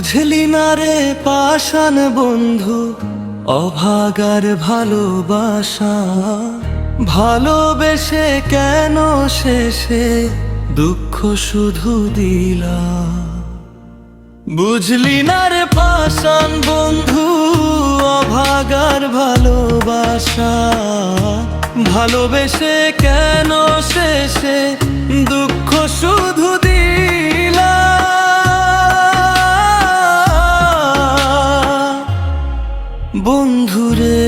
বুঝলি না রে পাষাণ বন্ধু, অভাগার ভালোবাসা। ভালোবেসে কেন শেষে দুঃখ শুধু দিলা? বুঝলি না রে পাষাণ বন্ধু, অভাগার ভালোবাসা। ভালোবেসে কেন শেষে দুঃখ বন্ধুরে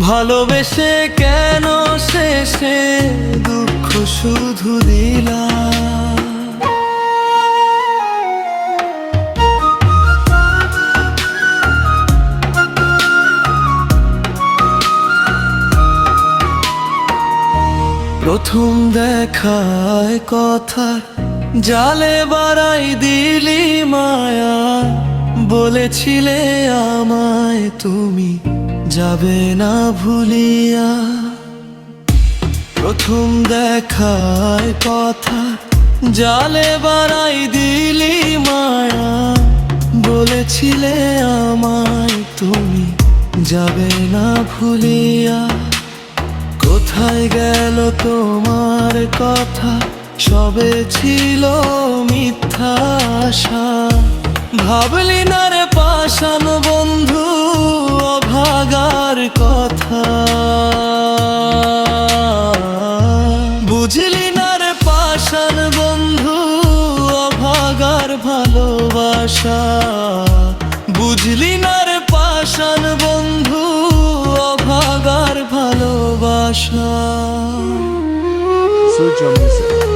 ভালোবেসে কেন শেষে দুঃখ শুধু দিলা প্রথম দেখায় কথা জালে বাড়াই দিলি মায়া, বলেছিলে আমায় তুমি যাবে না ভুলিয়া। প্রথম দেখায় কথা, জালে বাড়াই দিলি মায়া, বলেছিলে আমায় তুমি যাবে না ভুলিয়া। কোথায় গেল তোমার কথা? সবে ছিল মিথ্যাশা ভাবলি না রে পাশান বন্ধু, অভাগার কথা। বুঝলি না রে পাশান বন্ধু, অভাগার ভালোবাসা। বুঝলি না রে পাশান বন্ধু, অভাগার ভালোবাসা। সুজমিসা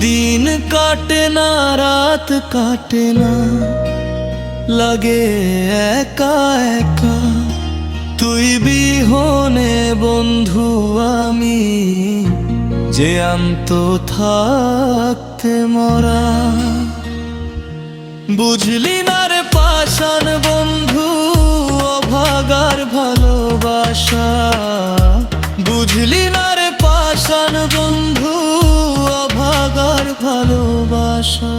দিন কাটে না রাত কাটে না। লাগে একা একা। তুই বিহনে বন্ধু আমি। যে আন্ত থাকতে মরা। বুঝলি না রে পাশান বন্ধু, অভাগার ভালোবাসা। বুঝলি না রে পাশান বন্ধু, অভাগার ভালোবাসা।